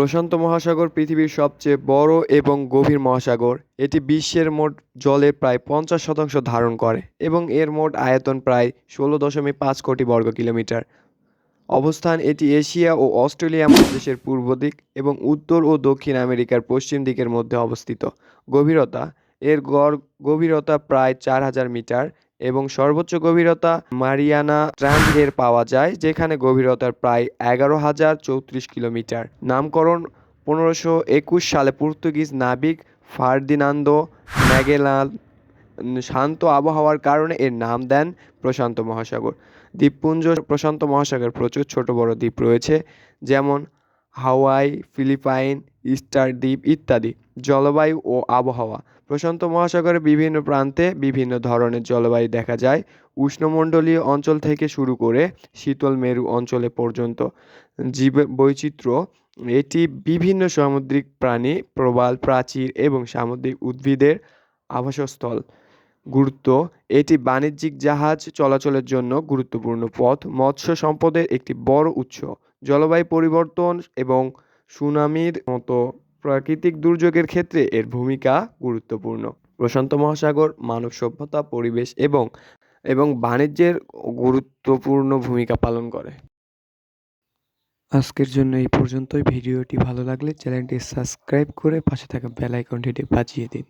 প্রশান্ত মহাসাগর পৃথিবীর সবচেয়ে বড় এবং গভীর মহাসাগর। এটি বিশ্বের মোট জলের প্রায় পঞ্চাশ শতাংশ ধারণ করে এবং এর মোট আয়তন প্রায় ষোলো দশমিক পাঁচ কোটি বর্গ কিলোমিটার। অবস্থান এটি এশিয়া ও অস্ট্রেলিয়া মহাদেশের পূর্ব দিক এবং উত্তর ও দক্ষিণ আমেরিকার পশ্চিম দিকের মধ্যে অবস্থিত। গভীরতা, এর গড় গভীরতা প্রায় চার হাজার মিটার এবং সর্বোচ্চ গভীরতা মারিয়ানা ট্রায়াঙ্গের পাওয়া যায় যেখানে গভীরতার প্রায় এগারো হাজার চৌত্রিশ কিলোমিটার। নামকরণ পনেরোশো একুশ সালে পর্তুগিজ নাবিক ফার্দিনান্দো ম্যাগেলান উম, শান্ত আবহাওয়ার কারণে এর নাম দেন প্রশান্ত মহাসাগর। দ্বীপপুঞ্জ প্রশান্ত মহাসাগর প্রচুর ছোট বড় দ্বীপ রয়েছে যেমন হাওয়াই, ফিলিপাইন, ইস্টার দ্বীপ ইত্যাদি, জলবায়ু ও আবহাওয়া। প্রশান্ত মহাসাগরের বিভিন্ন প্রান্তে বিভিন্ন ধরনের জলবায়ু দেখা যায়। উষ্ণমণ্ডলীয় অঞ্চল থেকে শুরু করে শীতল মেরু অঞ্চলে পর্যন্ত জীব বৈচিত্র্য। এটি বিভিন্ন সামুদ্রিক প্রাণী, প্রবাল, প্রাচীর এবং সামুদ্রিক উদ্ভিদের আবাসস্থল। গুরুত্ব। এটি বাণিজ্যিক জাহাজ চলাচলের জন্য গুরুত্বপূর্ণ পথ। মৎস্য সম্পদের একটি বড় উৎস। জলবায়ু পরিবর্তন এবং সুনামির মতো প্রাকৃতিক দুর্যোগের ক্ষেত্রে এর ভূমিকা গুরুত্বপূর্ণ। প্রশান্ত মহাসাগর, মানব সভ্যতা, পরিবেশ এবং এবং বাণিজ্যের গুরুত্বপূর্ণ ভূমিকা পালন করে। আজকের জন্য এই পর্যন্তই। ভিডিওটি ভালো লাগলে চ্যানেলটি সাবস্ক্রাইব করে পাশে থাকা বেল আইকনটি বাজিয়ে দিন।